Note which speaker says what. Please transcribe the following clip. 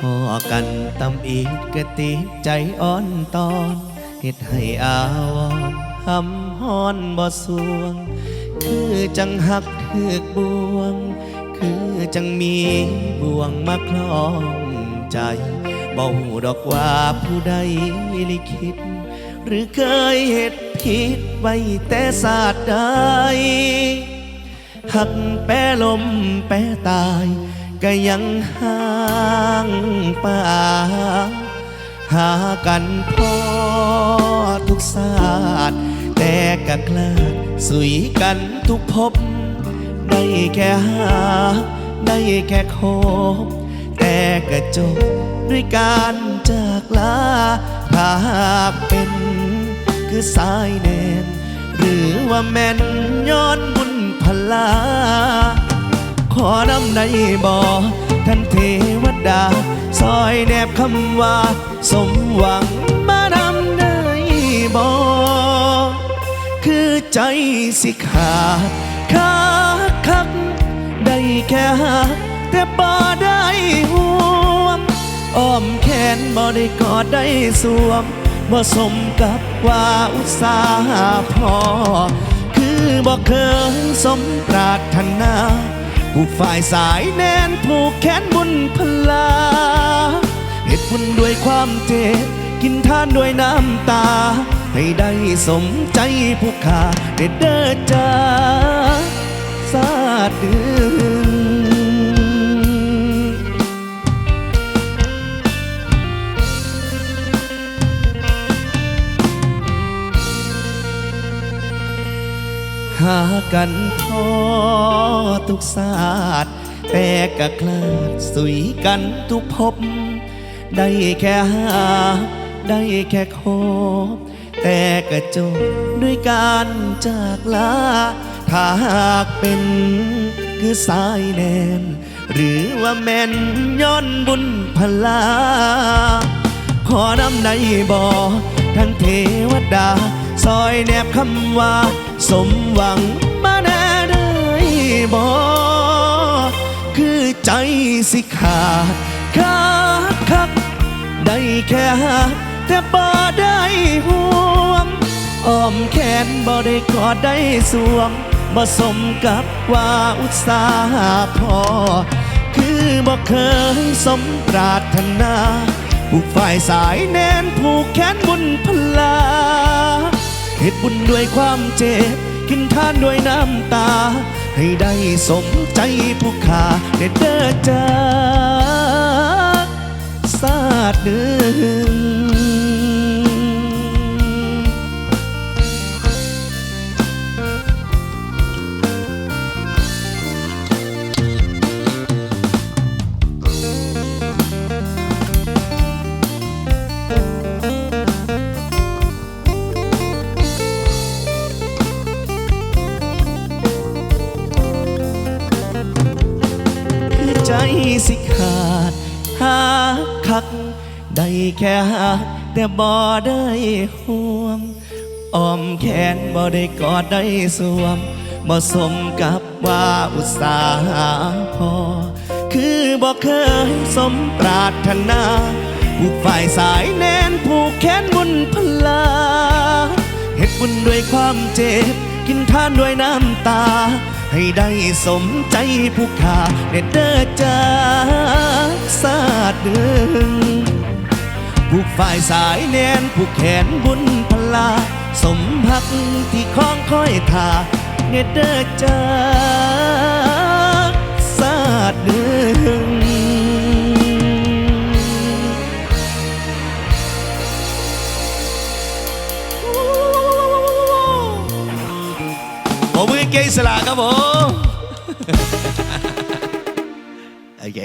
Speaker 1: พอกันตำอีกกะติใจอ่อนตอนเฮ็ดให้อาวรณ์หำฮ้อนบ่สวง คือจังหักถึกบวง คือจังมีบ่วงมาคล้องใจบ่หูดอกว่าผู้ใดลิขิต หรือเคยเหตุผิดไว้แต่ศาสตร์ใดหักแปรลมแปรตาย ก็ยังห่างป่า หากันพอทุกศาสตร์แต่กะกลาดสุยกันทุกภพได้แค่หา ได้แค่คบแต่กระจบด้วยการจากลาถ้าหากเป็นคือสายแนนหรือว่าแม่นย้อนบุญพลา นำได้บ่อท่านเทวดา ซอยแนบคำว่า สมหวังมานำได้บ่อคือใจสิขาดขาคักได้แค่หาแต่บ่ได้ห่วงอ้อมแขนบ่ได้กอดได้สวมบ่สมกับว่าอุตสาหะพอ คือบ่เคยสมปรารถนา ผู้ฝ่ายสายแน่นผูกแขนบุญพลาเหตุบุญด้วยความเจ็บกินทานด้วยน้ำตา ให้ได้สมใจผู้ขาเด็ดเด้อจ้าากันพอทุกศาสตร์แต่กะคลาดสุยกันทุกภพได้แค่หา ได้แค่คบ แต่กระจบด้วยการจากลาถ้าหากเป็นคือสายแนน หรือว่าแม่นย้อนบุญพลา ขอนำในบ่ทั้งเทวดา ซอยแนบคำว่า สมหวังมาแน่ได้บ่คือใจสิขาดขาดคัก ได้แค่หาแต่บ่ได้ห่วงอ้อมแขนบ่ได้กอดได้สวมบ่สมกับว่าอุตสาหะพอ คือบ่เคยสมปรารถนาผู้ฝ่ายสายแน่นผูกแขนบุญพลา เหตุบุญด้วยความเจ็บ กินทานด้วยน้ำตา ให้ได้สมใจผู้ขาเด็ดเด้อจ้า ใจสิขาดหาคัก ได้แค่หักแต่บ่ได้ห่วงอ้อมแขนบ่ได้กอดได้สวมบ่สมกับว่าอุตสาหะพอ คือบ่เคยสมปรารถนาผู้ฝ่ายสายแน่นผูกแขนบุญพลาเหตุบุญด้วยความเจ็บ กินทานด้วยน้ำตา ให้ได้สมใจผู้ขาเด็ดเด้อจ้าสาดดึงผู้ฝ่ายสายแนนผู้แขนบุญพลา สมพักที่คล้องค่อยทาเด็ดเด้อจ้า อิสระครับผมโอเค